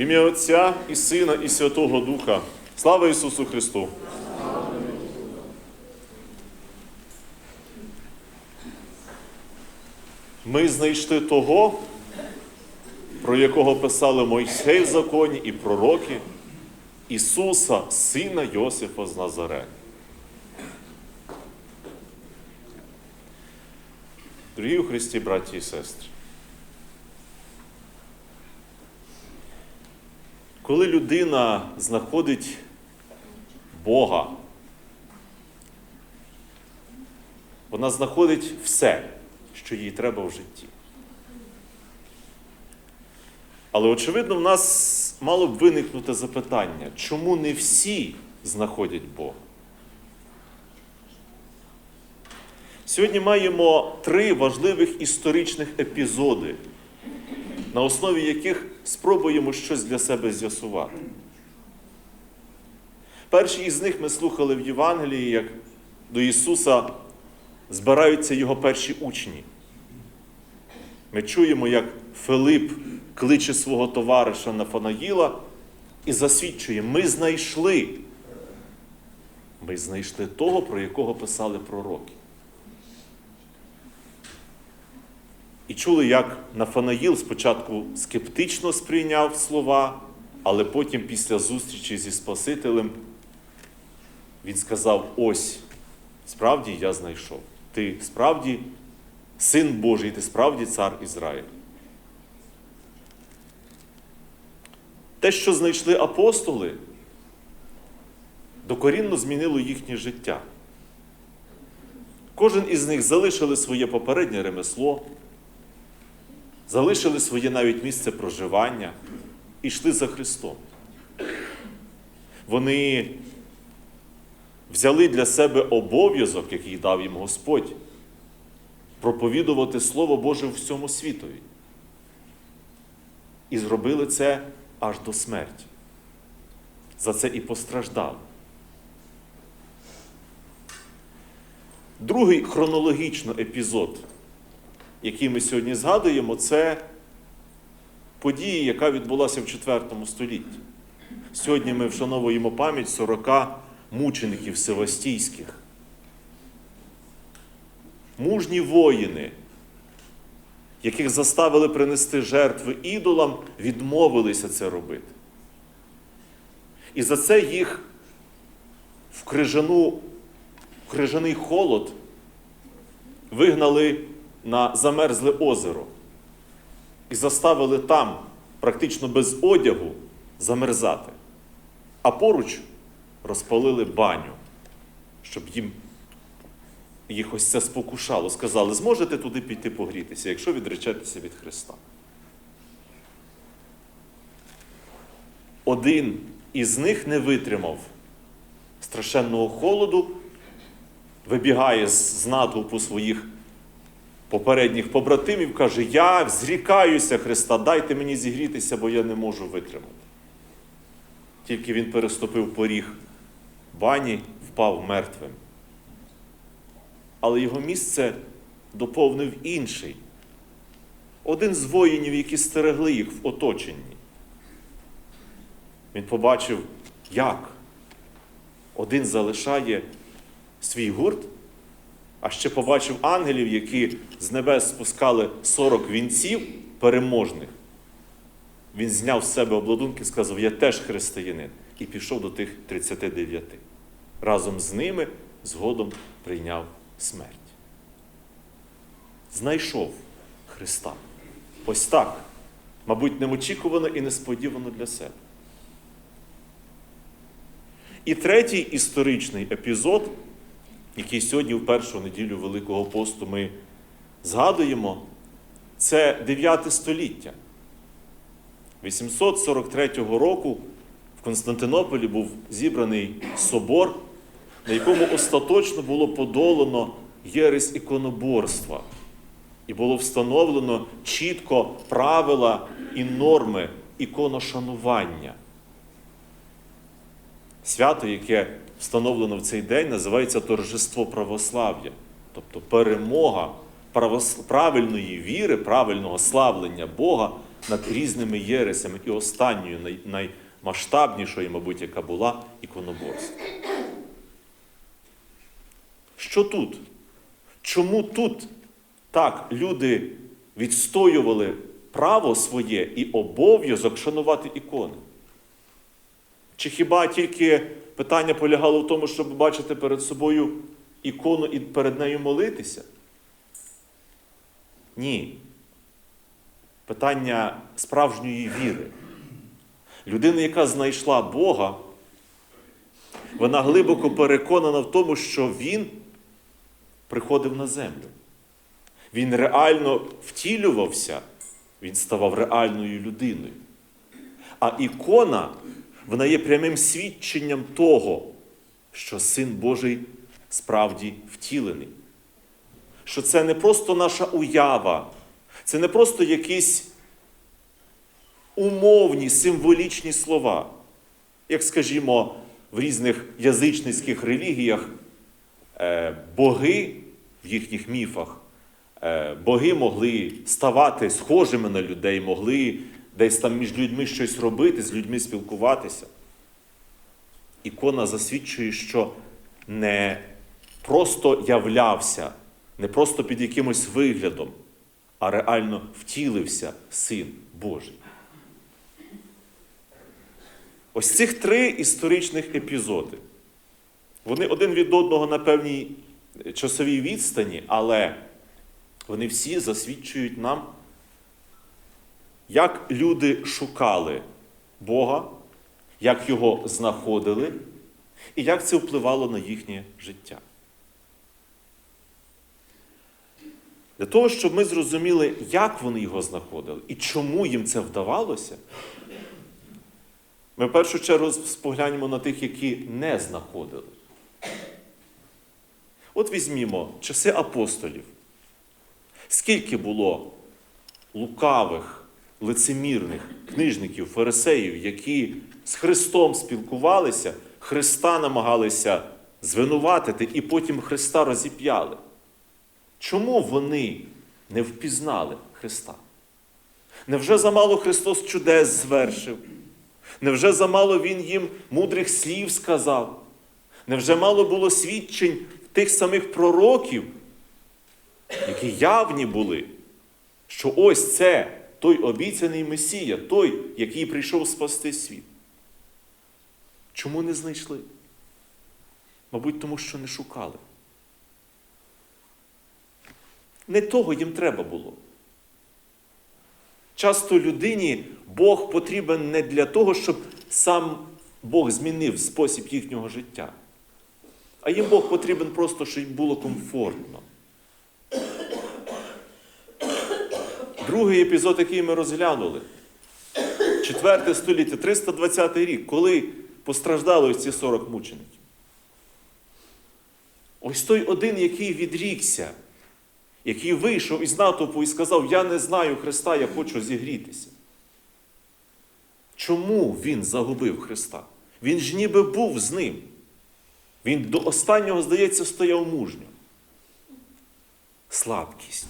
Ім'я Отця і Сина, і Святого Духа. Слава Ісусу Христу! Ми знайшли того, про якого писали Мойсей в законі і пророки, Ісуса, Сина Йосифа з Назарена. Дорогі у Христі, браті і сестри. Коли людина знаходить Бога, вона знаходить все, що їй треба в житті. Але, очевидно, в нас мало б виникнути запитання, чому не всі знаходять Бога? Сьогодні маємо три важливих історичних епізоди, на основі яких спробуємо щось для себе з'ясувати. Перший із них ми слухали в Євангелії, як до Ісуса збираються його перші учні. Ми чуємо, як Филип кличе свого товариша Нафанаїла і засвідчує: ми знайшли. Ми знайшли того, про якого писали пророки. І чули, як Нафанаїл спочатку скептично сприйняв слова, але потім, після зустрічі зі Спасителем, він сказав: ось, справді я знайшов. Ти справді син Божий, ти справді цар Ізраїль. Те, що знайшли апостоли, докорінно змінило їхнє життя. Кожен із них залишили своє попереднє ремесло, залишили своє навіть місце проживання і йшли за Христом. Вони взяли для себе обов'язок, який дав їм Господь, проповідувати Слово Боже всьому світові. І зробили це аж до смерті. За це і постраждали. Другий хронологічно епізод, який ми сьогодні згадуємо, це подія, яка відбулася в IV столітті. Сьогодні ми вшановуємо пам'ять 40 мучеників севастійських. Мужні воїни, яких заставили принести жертви ідолам, відмовилися це робити. І за це їх в крижану, в крижаний холод вигнали на замерзле озеро і заставили там, практично без одягу, замерзати. А поруч розпалили баню, щоб їм їх ось це спокушало. Сказали, зможете туди піти погрітися, якщо відречетеся від Христа. Один із них не витримав страшенного холоду, вибігає з натовпу своїх попередніх побратимів, каже: Я зрікаюся Христа, дайте мені зігрітися, бо я не можу витримати. Тільки він переступив поріг бані, впав мертвим. Але його місце доповнив інший. Один з воїнів, які стерегли їх в оточенні. Він побачив, як один залишає свій гурт, а ще побачив ангелів, які з небес спускали 40 вінців переможних. Він зняв з себе обладунки і сказав, я теж християнин, і пішов до тих 39. Разом з ними згодом прийняв смерть. Знайшов Христа. Ось так, мабуть, неочікувано і несподівано для себе. І третій історичний епізод, який сьогодні в першу неділю Великого посту ми згадуємо, це 9 століття. 843 року в Константинополі був зібраний собор, на якому остаточно було подолано єресь іконоборства. І було встановлено чітко правила і норми іконошанування. Свято, яке встановлено в цей день, називається торжество православ'я, тобто перемога правильної віри, правильного славлення Бога над різними єресями і останньою, наймасштабнішою, мабуть, яка була іконоборство. Що тут? Чому тут так люди відстоювали право своє і обов'язок шанувати ікони? Чи хіба тільки питання полягало в тому, щоб бачити перед собою ікону і перед нею молитися? Ні. Питання справжньої віри. Людина, яка знайшла Бога, вона глибоко переконана в тому, що Він приходив на землю. Він реально втілювався, він ставав реальною людиною. А ікона, вона є прямим свідченням того, що Син Божий справді втілений. Що це не просто наша уява, це не просто якісь умовні, символічні слова, як, скажімо, в різних язичницьких релігіях е, боги в їхніх міфах, е, боги могли ставати схожими на людей, могли десь там між людьми щось робити, з людьми спілкуватися. Ікона засвідчує, що не просто являвся, не просто під якимось виглядом, а реально втілився Син Божий. Ось цих три історичних епізоди. Вони один від одного на певній часовій відстані, але вони всі засвідчують нам, як люди шукали Бога, як його знаходили, і як це впливало на їхнє життя. Для того, щоб ми зрозуміли, як вони його знаходили і чому їм це вдавалося, ми в першу чергу споглянемо на тих, які не знаходили. От візьмімо часи апостолів. Скільки було лукавих, лицемірних книжників, фарисеїв, які з Христом спілкувалися, Христа намагалися звинуватити і потім Христа розіп'яли. Чому вони не впізнали Христа? Невже замало Христос чудес звершив? Невже замало Він їм мудрих слів сказав? Невже мало було свідчень тих самих пророків, які явні були, що ось це той обіцяний Месія, той, який прийшов спасти світ? Чому не знайшли? Мабуть, тому що не шукали. Не того їм треба було. Часто людині Бог потрібен не для того, щоб сам Бог змінив спосіб їхнього життя. А їм Бог потрібен просто, щоб їм було комфортно. Другий епізод, який ми розглянули, 4 століття, 320 рік, коли постраждали ось ці 40 мучеників. Ось той один, який відрікся, який вийшов із натовпу і сказав: Я не знаю Христа, я хочу зігрітися. Чому він загубив Христа? Він ж ніби був з ним. Він до останнього, здається, стояв мужньо. Слабкість.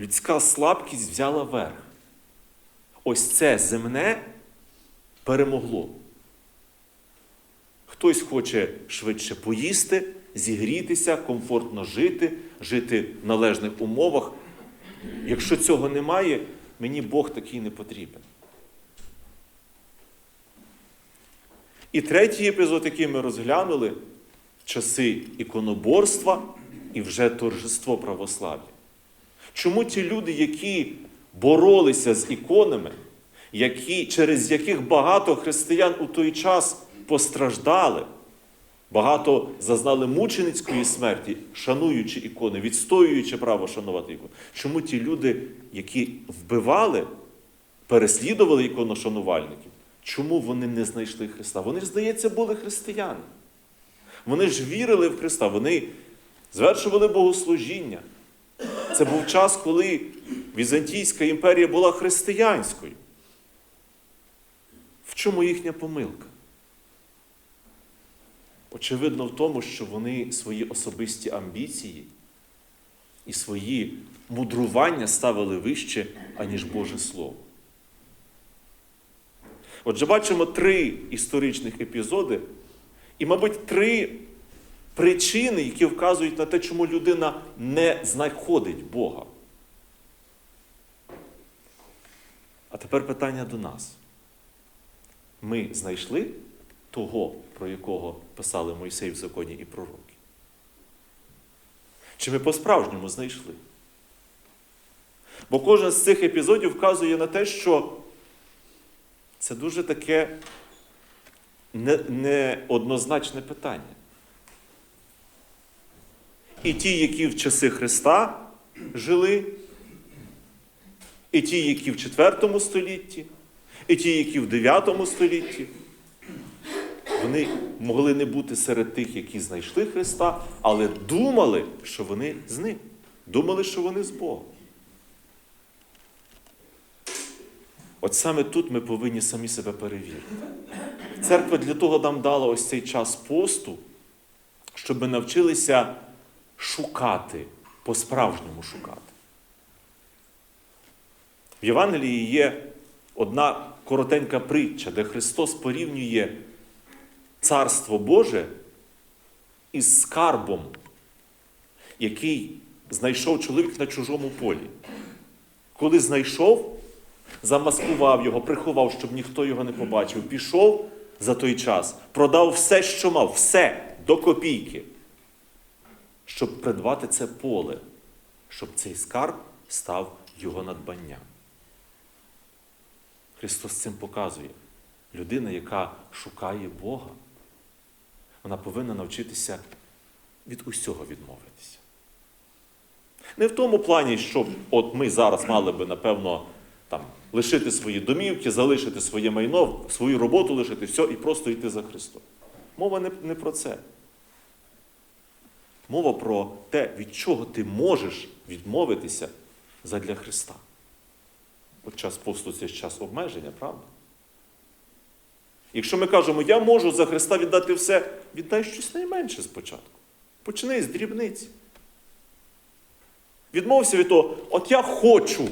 Людська слабкість взяла верх. Ось це земне перемогло. Хтось хоче швидше поїсти, зігрітися, комфортно жити, жити в належних умовах. Якщо цього немає, мені Бог такий не потрібен. І третій епізод, який ми розглянули, часи іконоборства і вже торжество православ'я. Чому ті люди, які боролися з іконами, які, через яких багато християн у той час постраждали, багато зазнали мученицької смерті, шануючи ікони, відстоюючи право шанувати ікони. Чому ті люди, які вбивали, переслідували іконошанувальників, чому вони не знайшли Христа? Вони ж, здається, були християни. Вони ж вірили в Христа, вони звершували богослужіння. Це був час, коли Візантійська імперія була християнською. В чому їхня помилка? Очевидно, в тому, що вони свої особисті амбіції і свої мудрування ставили вище, аніж Боже Слово. Отже, бачимо три історичних епізоди, і, мабуть, три причини, які вказують на те, чому людина не знаходить Бога. А тепер питання до нас. Ми знайшли того, про якого писали Мойсей в законі і пророки? Чи ми по-справжньому знайшли? Бо кожен з цих епізодів вказує на те, що це дуже таке не- неоднозначне питання. І ті, які в часи Христа жили, і ті, які в IV столітті, і ті, які в IX столітті, вони могли не бути серед тих, які знайшли Христа, але думали, що вони з ним. Думали, що вони з Богом. От саме тут ми повинні самі себе перевірити. Церква для того нам дала ось цей час посту, щоб ми навчилися шукати, по-справжньому шукати. В Євангелії є одна коротенька притча, де Христос порівнює Царство Боже із скарбом, який знайшов чоловік на чужому полі. Коли знайшов, замаскував його, приховав, щоб ніхто його не побачив, пішов за той час, продав все, що мав, все до копійки, щоб придбати це поле, щоб цей скарб став його надбанням. Христос цим показує. Людина, яка шукає Бога, вона повинна навчитися від усього відмовитися. Не в тому плані, що от ми зараз мали би, напевно, там, лишити свої домівки, залишити своє майно, свою роботу лишити, все, і просто йти за Христом. Мова не, не про це. Мова про те, від чого ти можеш відмовитися задля Христа. От час посту це час обмеження, правда? Якщо ми кажемо, я можу за Христа віддати все, віддай щось найменше спочатку. Почни з дрібниці. Відмовся від того, от я хочу,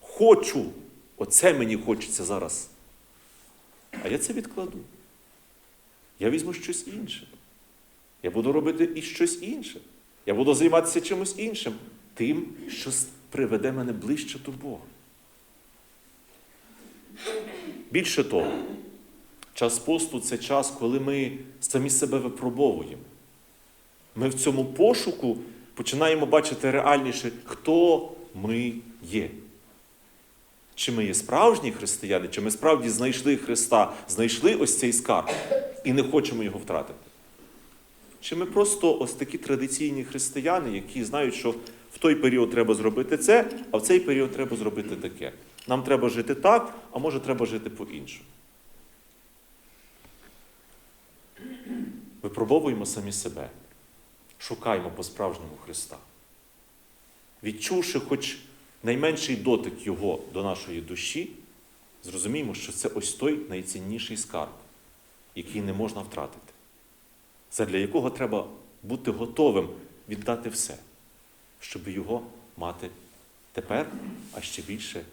хочу, оце мені хочеться зараз. А я це відкладу. Я візьму щось інше. Я буду робити і щось інше. Я буду займатися чимось іншим, тим, що приведе мене ближче до Бога. Більше того, час посту це час, коли ми самі себе випробовуємо. Ми в цьому пошуку починаємо бачити реальніше, хто ми є. Чи ми є справжні християни, чи ми справді знайшли Христа, знайшли ось цей скарб і не хочемо його втратити. Чи ми просто ось такі традиційні християни, які знають, що в той період треба зробити це, а в цей період треба зробити таке. Нам треба жити так, а може треба жити по-іншому. Випробовуємо самі себе, шукаємо по-справжньому Христа. Відчувши хоч найменший дотик Його до нашої душі, зрозуміємо, що це ось той найцінніший скарб, який не можна втратити, задля якого треба бути готовим віддати все, щоб його мати тепер, а ще більше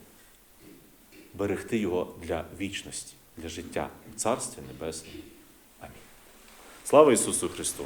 берегти його для вічності, для життя у Царстві Небесному. Слава Ісусу Христу!